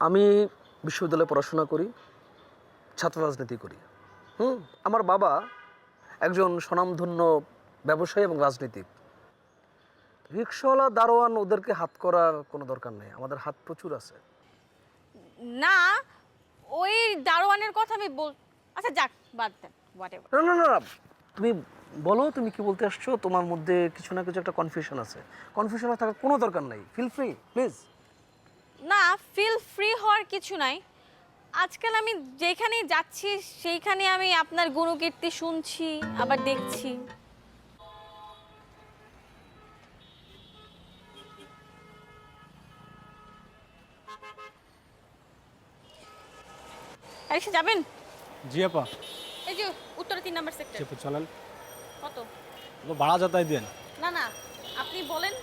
আমি বিশ্ববিদ্যালয়ে পড়াশোনা করি ছাত্র রাজনীতি করি। হুম? আমার বাবা একজন স্বনামধন্য ব্যবসায়ী এবং রাজনীতিক। রিক্সাওয়ালা দারোয়ান ওদেরকে হাত করার কোনো দরকার নেই। আমাদের হাত প্রচুর আছে। না ওই দারোয়ানের কথা আমি বল আচ্ছা যাক বাদ দেন হোয়াট এভার না না না না, তুমি বলো তুমি কি বলতে আসছো? তোমার মধ্যে কিছু না কিছু একটা কনফিউশন আছে। কনফিউশন থাকার কোনো দরকার নাই। ফিল ফ্রি প্লিজ না ফিল ফ্রি হওয়ার কিছু নাই। আজকাল আমি যেখানেই যাচ্ছি সেইখানে আমি আপনার গুণকীর্তি শুনছি আবার দেখছি। আরেকটা যাবেন? জি আপা। এই যে উত্তর তিন নম্বর সেক্টর চেপে চলেন। কত? তো ভাড়া যাতাই দেন? না না আপনি বলেন।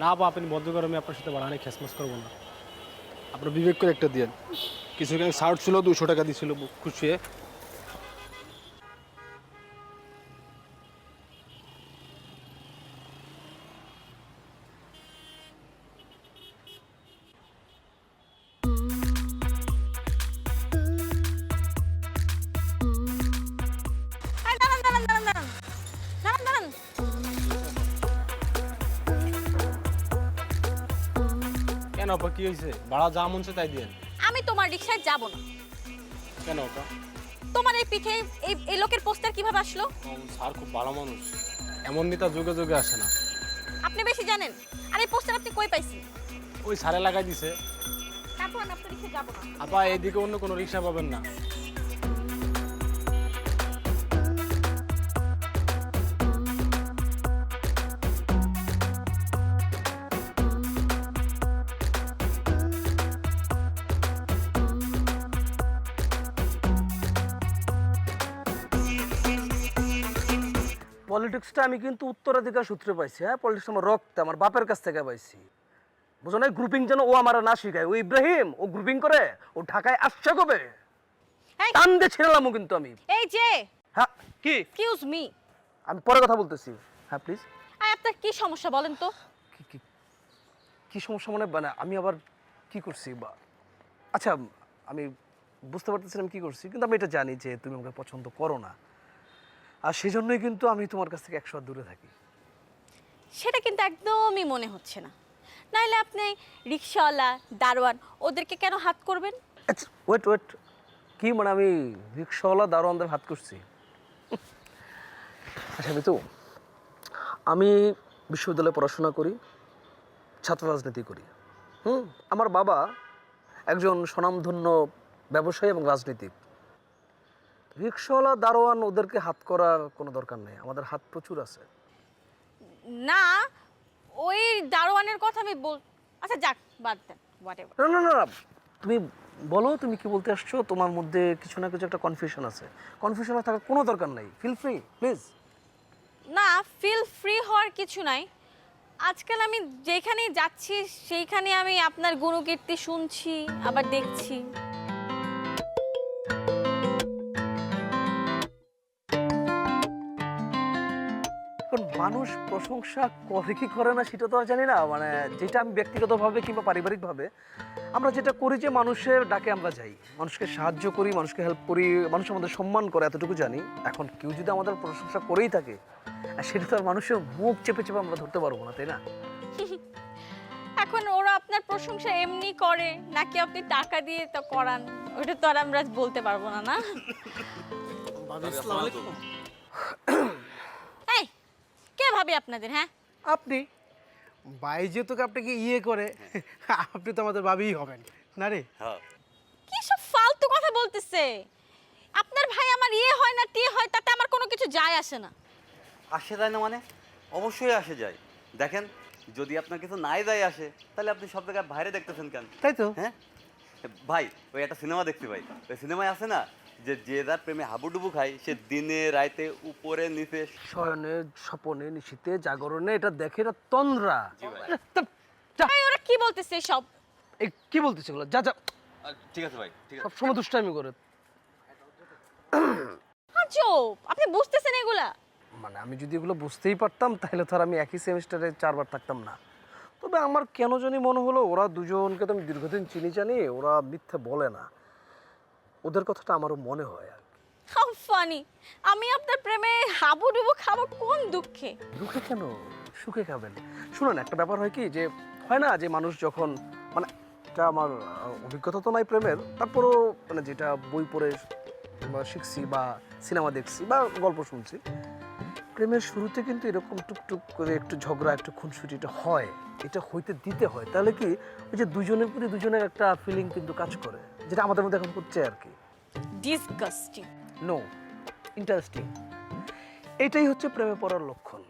না আপা আপনি বদ্ধ করে আমি আপনার সাথে ভাড়া নিয়ে খেসমাস করব না। আপনার বিবেক করে একটা দিয়েন। কিছু শার্ট ছিল দুশো টাকা দিয়েছিল খুশি আপা কি হয়েছে ভাড়া যা মন চায় তাই দিয়েন আমি তোমার রিক্সায় যাব না। কেন আপা তোমার এই পিঠে এই এই লোকের পোস্টার কীভাবে আসলো? স্যার খুব ভালো মানুষ। এমন নেতা যুগে যুগে আসে না। আপনি বেশি জানেন। আর এই পোস্টার আপনি কই পাইছি ওই সারে লাগাই দিছে। তারপর আমি আপনার রিক্সায় যাব না। আপা এদিকে অন্য কোনো রিক্সা পাবেন না। পলিটিক্সটা আমি কিন্তু উত্তরাধিকার সূত্রে পাইছি হ্যাঁ? পলিটিক্স আমার রক্ত আমার বাপের কাছ থেকে পাইছি। বুঝো না গ্রুপিং যেন ও আমার না শিখায়। ও ইব্রাহিম ও গ্রুপিং করে ও ঢাকায় আসছে কবে? টান দিয়ে ছিঁড়লামও কিন্তু আমি। এই যে হ্যাঁ কি? এক্সকিউজ মি আমি পরে কথা বলতেছি। হ্যাঁ প্লিজ আর আপনার কি সমস্যা বলেন তো? কি কি কি সমস্যা মনে মানে আমি আবার কি করছি বা? আচ্ছা আমি বুঝতে পারতেছিলাম কি করছি কিন্তু আমি এটা জানি যে তুমি আমাকে পছন্দ করো না। আর সেই জন্যই কিন্তু আমি তোমার কাছ থেকে একশো দূরে থাকি। সেটা কিন্তু একদমই মনে হচ্ছে না। নাইলে আপনি রিক্সাওয়ালা দারোয়ান ওদেরকে কেন হাত করবেন? আচ্ছা ওয়েট ওয়েট কি মানে আমি রিক্সাওয়ালা দারোয়ানদের হাত করছি? আচ্ছা তো আমি বিশ্ববিদ্যালয়ে পড়াশোনা করি ছাত্র রাজনীতি করি। হুম? আমার বাবা একজন স্বনামধন্য ব্যবসায়ী এবং রাজনীতিক। রিক্সাওয়ালা দারোয়ান ওদেরকে হাত করার কোনো দরকার নেই। আমাদের হাত প্রচুর আছে। না ওই দারোয়ানের কথা আমি বল আচ্ছা যাক বাদ দেন হোয়াট এভার না না না না, তুমি বলো তুমি কি বলতে আসছো? তোমার মধ্যে কিছু না কিছু একটা কনফিউশন আছে। কনফিউশন থাকার কোনো দরকার নাই। ফিল ফ্রি প্লিজ না ফিল ফ্রি হওয়ার কিছু নাই। আজকাল আমি যেখানেই যাচ্ছি সেইখানে আমি আপনার গুণকীর্তি শুনছি আবার দেখছি। মানুষ প্রশংসা করে কি করে না সেটা তো আর জানি না। মানে যেটা আমি ব্যক্তিগতভাবে কিংবা পারিবারিকভাবে আমরা যেটা করি যে মানুষের ডাকে আমরা যাই। মানুষকে সাহায্য করি মানুষকে হেল্প করি মানুষ আমাদের সম্মান করে এতটুকু জানি। এখন কেউ যদি আমাদের প্রশংসা করেই থাকে আর সেটা তো আর মানুষের মুখ চেপে চেপে আমরা ধরতে পারব না তাই না? এখন ওরা আপনার প্রশংসা এমনি করে নাকি আপনি টাকা দিয়ে তো করান? ওটা তো আর আমরা বলতে পারব না না? এই ভাবে আপনাদের হ্যাঁ? আপনি ভাই যেহেতু আপনাকে ইয়ে করে আপনি তো আমাদের ভাবিই হবেন না রে? কি সব ফালতু কথা বলতেছে? আপনার ভাই আমার ইয়ে হয় না টিয়ে হয় তাতে আমার কোনো কিছু যায় আসে না। আসে যায় না মানে? অবশ্যই আসে যায়। দেখেন যদি আপনার কিছু নাই যায় আসে তাহলে আপনি সব জায়গায় বাইরে দেখতেছেন কেন? তাই তো। হ্যাঁ? ভাই ওই একটা সিনেমা দেখতে ভাই ওই সিনেমায় আছে না যে যে যার প্রেমে হাবুডুবু খায় সে দিনে রাইতে উপরে নিচে। শয়নে স্বপনে নিশীতে জাগরণে এটা দেখে এটা তন্দ্রা। ওরা কি বলতেছে সব এই কি বলতেছে এগুলো? যা যা। ঠিক আছে ভাই ঠিক সব সময় দুষ্টামি করে। আজব আপনি বুঝতেছেন এগুলা? মানে আমি যদি এগুলো বুঝতেই পারতাম তাহলে তো আর আমি একই সেমিস্টারে চারবার থাকতাম না। তবে আমার কেন জানি মনে হলো ওরা দুজনকে তো আমি দীর্ঘদিন চিনি জানি ওরা মিথ্যে বলে না। ওদের কথাটা আমারও মনে হয় আর। How funny. আমি আপনার প্রেমে হাবুডুবু খাব কোন দুঃখে? দুঃখে কেন? সুখে খাবেন। শুনুন একটা ব্যাপার হয় কি যে হয় না যে মানুষ যখন মানে এটা আমার অভিজ্ঞতা তো নাই প্রেমের তারপরও মানে যেটা বই পড়ে বা শিখছি বা সিনেমা দেখছি বা গল্প শুনছি প্রেমের শুরুতে কিন্তু এরকম টুকটুক করে একটু ঝগড়া একটু খুনসুটি এটা হয় এটা হইতে দিতে হয়। তাহলে কি ওই যে দুজনের প্রতি দুজনের একটা ফিলিং কিন্তু কাজ করে যেটা আমাদের মধ্যে এখন হচ্ছে আর কি। ডিসগাস্টিং নো ইন্টারেস্টিং এটাই হচ্ছে প্রেমে পড়ার লক্ষণ।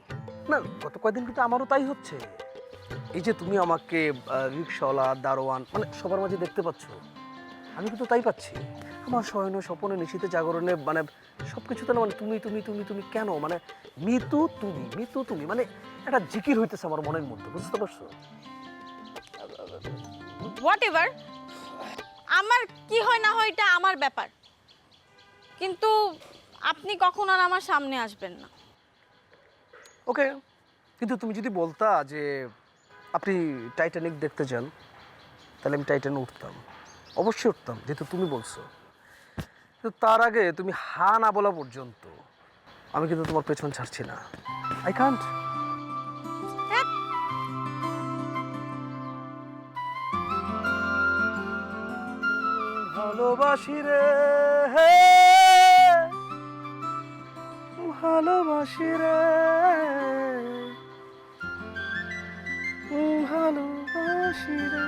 না গত কয়েকদিন কিন্তু আমারও তাই হচ্ছে। এই যে তুমি আমাকে রিক্সাওয়ালা দারোয়ান মানে সবার মাঝে দেখতে পাচ্ছ আমি কিন্তু তাই পাচ্ছি। আমার শয়ন স্বপনে নিশীতে জাগরণে মানে সব কিছুতে না মানে তুমি তুমি তুমি তুমি কেন? মানে মিতু তুমি মিতু তুমি মানে একটা জিকির হইতেছে আমার মনের মধ্যে বুঝতে পারছ? হোয়াট এভার আমার কি হয় না হয় এটা আমার ব্যাপার। কিন্তু আপনি কখন আর আমার সামনে আসবেন না। ওকে, কিন্তু তুমি যদি বলতা যে আপনি টাইটানিক দেখতে চান তাহলে আমি টাইটানে উঠতাম। অবশ্যই উঠতাম, যেহেতু তুমি বলছো। কিন্তু তার আগে তুমি হা না বলা পর্যন্ত আমি কিন্তু তোমার পেছন ছাড়ছি না। আই কান্ট ভালোবাসি রে হে। ভালোবাসি রে। ভালোবাসি রে।